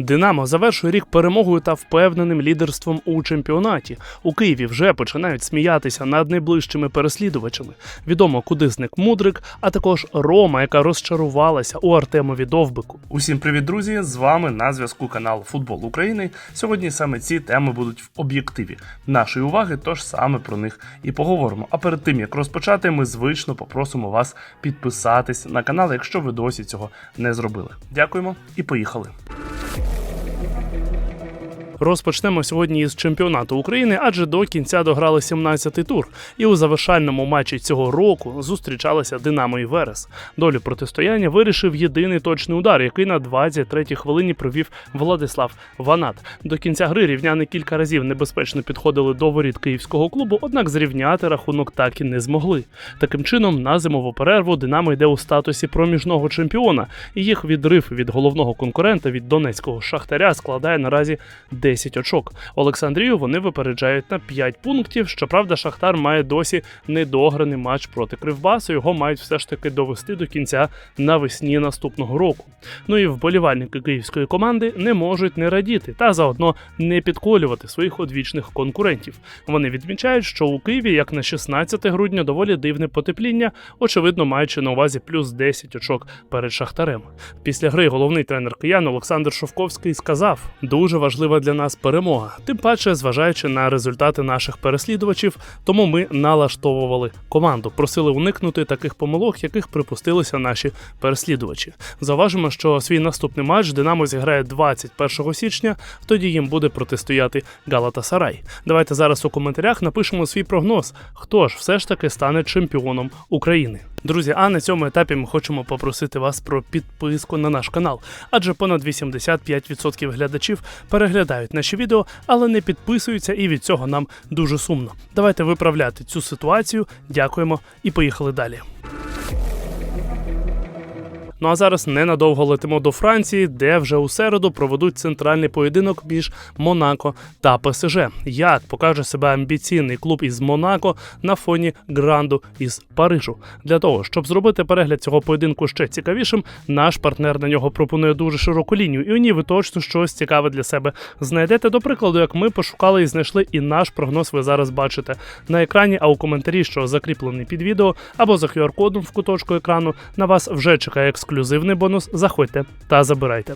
Динамо завершує рік перемогою та впевненим лідерством у чемпіонаті. У Києві вже починають сміятися над найближчими переслідувачами. Відомо, куди зник Мудрик, а також Рома, яка розчарувалася у Артемові Довбику. Усім привіт, друзі! З вами на зв'язку канал Футбол України. Сьогодні саме ці теми будуть в об'єктиві нашої уваги, тож саме про них і поговоримо. А перед тим як розпочати, ми звично попросимо вас підписатись на канал, якщо ви досі цього не зробили. Дякуємо і поїхали. Розпочнемо сьогодні із чемпіонату України, адже до кінця дограли 17-й тур. І у завершальному матчі цього року зустрічалися Динамо і Верес. Долю протистояння вирішив єдиний точний удар, який на 23-й хвилині провів Владислав Ванат. До кінця гри рівняни кілька разів небезпечно підходили до воріт київського клубу, однак зрівняти рахунок так і не змогли. Таким чином, на зимову перерву Динамо йде у статусі проміжного чемпіона, і їх відрив від головного конкурента від донецького шахтаря складає наразі 10 очок. Олександрію вони випереджають на 5 пунктів. Щоправда, Шахтар має досі недограний матч проти Кривбасу. Його мають все ж таки довести до кінця навесні наступного року. Ну і вболівальники київської команди не можуть не радіти та заодно не підколювати своїх одвічних конкурентів. Вони відмічають, що у Києві, як на 16 грудня, доволі дивне потепління, очевидно, маючи на увазі плюс 10 очок перед Шахтарем. Після гри головний тренер киян Олександр Шовковський сказав: дуже важлива для нас перемога. Тим паче, зважаючи на результати наших переслідувачів, тому ми налаштовували команду, просили уникнути таких помилок, яких припустилися наші переслідувачі. Зауважимо, що свій наступний матч Динамо зіграє 21 січня. Тоді їм буде протистояти Галата Сарай. Давайте зараз у коментарях напишемо свій прогноз, хто ж все ж таки стане чемпіоном України. Друзі, а на цьому етапі ми хочемо попросити вас про підписку на наш канал, адже понад 85% глядачів переглядають наші відео, але не підписуються, і від цього нам дуже сумно. Давайте виправляти цю ситуацію. Дякуємо і поїхали далі. Ну а зараз ненадовго летимо до Франції, де вже у середу проведуть центральний поєдинок між Монако та ПСЖ. Як покаже себе амбіційний клуб із Монако на фоні гранду із Парижу. Для того щоб зробити перегляд цього поєдинку ще цікавішим, наш партнер на нього пропонує дуже широку лінію, і у ній ви точно щось цікаве для себе знайдете. До прикладу, як ми пошукали і знайшли, і наш прогноз ви зараз бачите на екрані. А у коментарі, що закріплений під відео, або за QR-кодом в куточку екрану, на вас вже чекає ексклюзивний бонус. Заходьте та забирайте.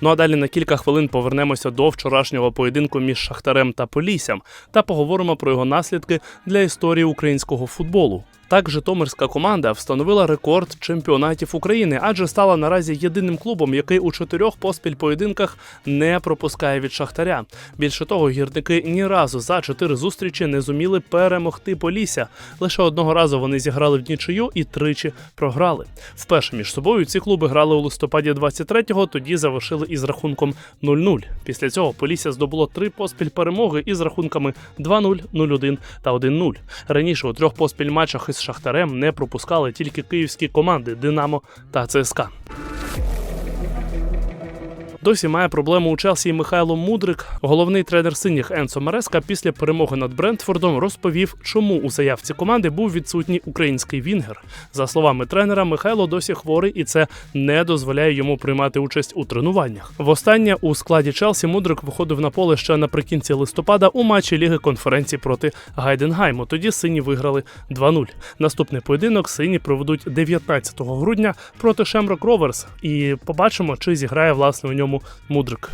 Ну а далі на кілька хвилин повернемося до вчорашнього поєдинку між Шахтарем та Поліссям та поговоримо про його наслідки для історії українського футболу. Так, Житомирська команда встановила рекорд чемпіонатів України, адже стала наразі єдиним клубом, який у чотирьох поспіль поєдинках не пропускає від шахтаря. Більше того, гірники ні разу за чотири зустрічі не зуміли перемогти Полісся. Лише одного разу вони зіграли в нічию і тричі програли. Вперше між собою ці клуби грали у листопаді 23-го, тоді завершили із рахунком 0-0. Після цього Полісся здобуло три поспіль перемоги із рахунками 2-0, 0-1 та 1-0. Раніше у трьох поспіль матчах із Шахтарем не пропускали тільки київські команди Динамо та ЦСКА. Досі має проблему у Челсі і Михайло Мудрик. Головний тренер синіх Енсо Мареска після перемоги над Брентфордом розповів, чому у заявці команди був відсутній український вінгер. За словами тренера, Михайло досі хворий, і це не дозволяє йому приймати участь у тренуваннях. Востаннє у складі Челсі Мудрик виходив на поле ще наприкінці листопада у матчі Ліги конференції проти Гайденгайму. Тоді сині виграли 2-0. Наступний поєдинок сині проведуть 19 грудня проти Шемрок Роверс. І побачимо, чи зіграє власне у ньому Мудрик.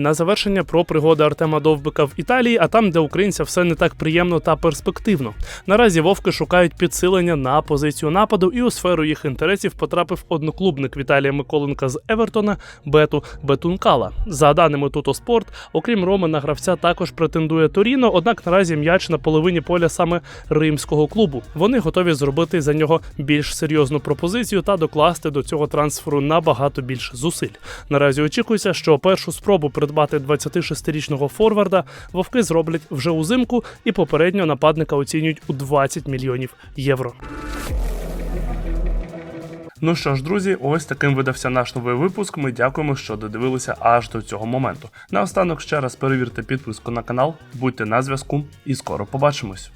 На завершення про пригоди Артема Довбика в Італії, а там, де українця все не так приємно та перспективно. Наразі вовки шукають підсилення на позицію нападу, і у сферу їх інтересів потрапив одноклубник Віталія Миколенка з Евертона Бету Бетункала. За даними Тутоспорт, окрім Роми на гравця також претендує Торіно, однак наразі м'яч на половині поля саме римського клубу. Вони готові зробити за нього більш серйозну пропозицію та докласти до цього трансферу набагато більше зусиль. Наразі очікується, що першу спробу придбати 26-річного форварда вовки зроблять вже узимку, і попередньо нападника оцінюють у 20 мільйонів євро. Ну що ж, друзі, ось таким видався наш новий випуск. Ми дякуємо, що додивилися аж до цього моменту. Наостанок ще раз перевірте підписку на канал, будьте на зв'язку і скоро побачимось.